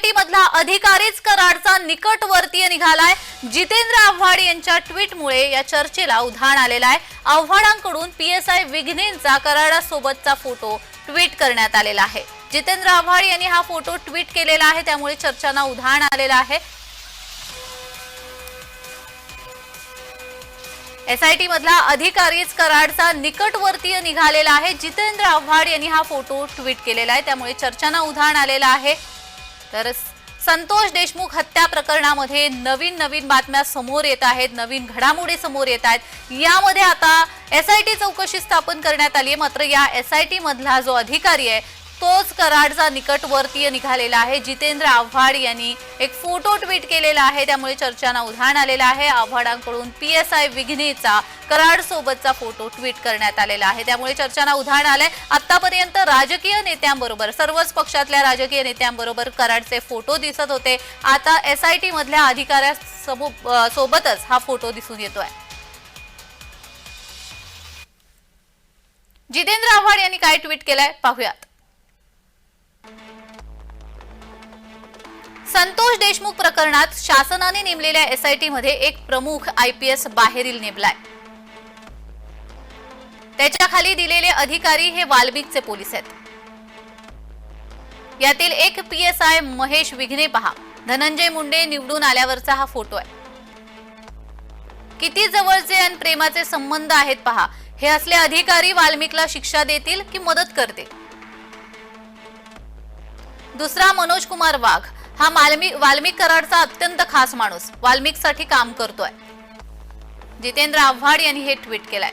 Society मधला अधिकारीच कराडचा निकटवर्तीय निघालाय. जितेंद्र आव्हाड यांच्या ट्विटमुळे या चर्चेला उधाण आलेलं आहे. आव्हाडांकडून पीएसआय विघ्नेंचा कराडासोबतचा फोटो ट्विट करण्यात आलेला आहे. जितेंद्र आव्हाड यांनी हा फोटो ट्विट केलेला आहे त्यामुळे चर्चांना उधाण आलेलं आहे. एसआयटी मधला अधिकारीच कराडचा निकटवर्तीय निघालेला आहे. जितेंद्र आव्हाड यांनी हा फोटो ट्विट केलेला आहे त्यामुळे चर्चांना उधाण आलेलं आहे. तर संतोष देशमुख हत्या प्रकरणामध्ये नवीन नवीन बातम्या समोर येत आहेत नवीन घडामोडी समोर येत आहेत. यामध्ये आता एस आय टी चौकशी स्थापन करण्यात आली आहे. मात्र या एस आय मधला जो अधिकारी आहे तोच कराडचा निकटवर्तीय निघालेला आहे. जितेंद्र आव्हाड यांनी एक फोटो ट्विट केलेला आहे. त्यामुळे चर्चांना उधाण आलेलं आहे. आव्हाडांकडून पी एस आय विघ्नेचा कराड सोबतचा फोटो ट्विट करण्यात आलेला आहे. त्यामुळे चर्चांना उधाण आलंय. आतापर्यंत राजकीय नेत्यांबरोबर सर्वच पक्षातल्या राजकीय नेत्यांबरोबर कराडचे फोटो दिसत होते. आता एस आय टी मधल्या अधिकाऱ्या सोबतच हा फोटो दिसून येतोय. जितेंद्र आव्हाड यांनी काय ट्विट केलंय? पाहूयात. संतोष देशमुख प्रकरणात शासनाने नेमलेल्या एसआयटी मध्ये एक प्रमुख आयपीएस बाहेरील नेमलाय. त्याच्याखाली दिलेले अधिकारी हे वाल्मिकचे पोलीस आहेत. यातील एक पीएसआय महेश विघ्ने पहा. धनंजय मुंडे निवडून आल्यावरचा हा फोटो आहे. किती जवळचे आणि प्रेमाचे संबंध आहेत पहा. हे असले अधिकारी वाल्मिकला शिक्षा देतील की मदत करतील? दुसरा मनोज कुमार वाघ. हा मालमी वाल्मिक कराडचा अत्यंत खास माणूस. वाल्मिकसाठी काम करतोय. जितेंद्र आव्हाड यांनी हे ट्विट केलंय.